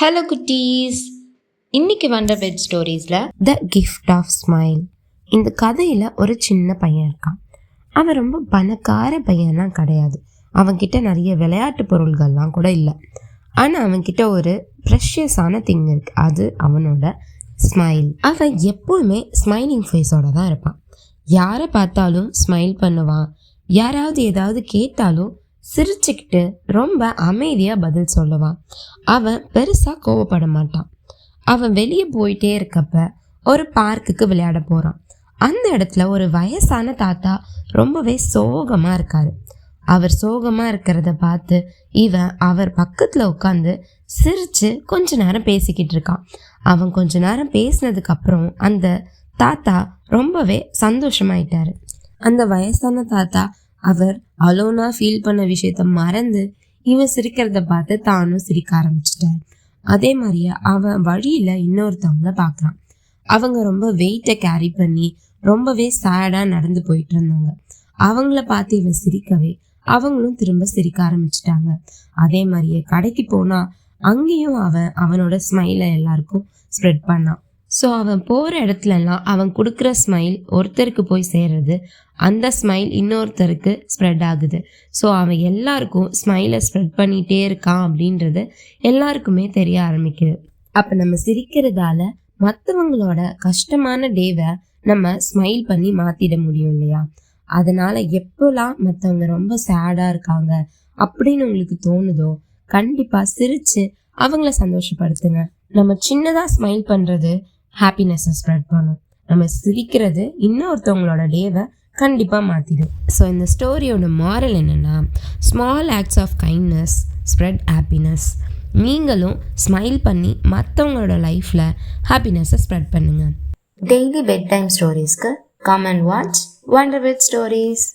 Hello குட்டீஸ். இன்னைக்கு வந்த பெட் ஸ்டோரீஸில் த கிஃப்ட் ஆஃப் ஸ்மைல் இந்த கதையில் ஒரு சின்ன பையன் இருக்கான். அவன் ரொம்ப பணக்கார பையன்லாம் கிடையாது. அவன்கிட்ட நிறைய விளையாட்டு பொருள்கள்லாம் கூட இல்லை. ஆனால் அவன்கிட்ட ஒரு ப்ரெஷியஸான திங் இருக்கு. அது அவனோட ஸ்மைல் அவன் எப்போவுமே ஸ்மைலிங் ஃபேஸோட தான் இருப்பான். யாரை பார்த்தாலும் ஸ்மைல் பண்ணுவான். யாராவது ஏதாவது கேட்டாலும் சிரிச்சுக்கிட்டு ரொம்ப அமைதியாக பதில் சொல்லுவான் அவன் பெருசாக கோவப்பட மாட்டான். அவன் வெளியே போயிட்டே இருக்கப்ப ஒரு பார்க்குக்கு விளையாட போகிறான் அந்த இடத்துல ஒரு வயசான தாத்தா ரொம்பவே சோகமாக இருக்காரு. அவர் சோகமாக இருக்கிறத பார்த்து இவன் அவர் பக்கத்தில் உட்காந்து சிரித்து கொஞ்ச நேரம் பேசிக்கிட்டு இருக்கான். அவன் கொஞ்ச நேரம் பேசினதுக்கப்புறம் அந்த தாத்தா ரொம்பவே சந்தோஷமாயிட்டாரு. அந்த வயசான தாத்தா அவர் அலோனா ஃபீல் பண்ண விஷயத்த மறந்து இவன் சிரிக்கிறத பார்த்து தானும் சிரிக்க ஆரம்பிச்சிட்டாரு. அதே மாதிரியே அவன் வழியில இன்னொருத்தவங்கள பார்க்குறான். அவங்க ரொம்ப வெயிட்டை கேரி பண்ணி ரொம்பவே சேடாக நடந்து போயிட்டு இருந்தாங்க. அவங்கள பார்த்து இவன் சிரிக்கவே அவங்களும் திரும்ப சிரிக்க ஆரம்பிச்சிட்டாங்க. அதே மாதிரியே கடைக்கு போனா அங்கேயும் அவன் அவனோட ஸ்மைலை எல்லாருக்கும் ஸ்ப்ரெட் பண்ணான். ஸோ அவன் போகிற இடத்துலலாம் அவன் கொடுக்குற ஸ்மைல் ஒருத்தருக்கு போய் சேர்றது அந்த ஸ்மைல் இன்னொருத்தருக்கு ஸ்ப்ரெட் ஆகுது. ஸோ அவன் எல்லாருக்கும் ஸ்மைலை ஸ்ப்ரெட் பண்ணிகிட்டே இருக்கான் அப்படின்றது எல்லாருக்குமே தெரிய ஆரம்பிக்குது. அப்போ நம்ம சிரிக்கிறதால மற்றவங்களோட கஷ்டமான டேவை நம்ம ஸ்மைல் பண்ணி மாற்றிட முடியும் இல்லையா? அதனால எப்போலாம் மற்றவங்க ரொம்ப சேடாக இருக்காங்க அப்படின்னு உங்களுக்கு தோணுதோ கண்டிப்பாக சிரித்து அவங்கள சந்தோஷப்படுத்துங்க. நம்ம சின்னதாக ஸ்மைல் பண்ணுறது ஹாப்பினஸ்ஸை ஸ்ப்ரெட் பண்ணும். நம்ம சிரிக்கிறது இன்னொருத்தவங்களோட டேவை கண்டிப்பாக மாற்றிடும் ஸோ இந்த ஸ்டோரியோட மாரல் என்னென்னா small acts of kindness spread happiness நீங்களும் ஸ்மைல் பண்ணி மற்றவங்களோட லைஃப்பில் ஹாப்பினஸை ஸ்ப்ரெட் பண்ணுங்கள் daily bed time ஸ்டோரிஸ்க்கு come and watch wonder bed stories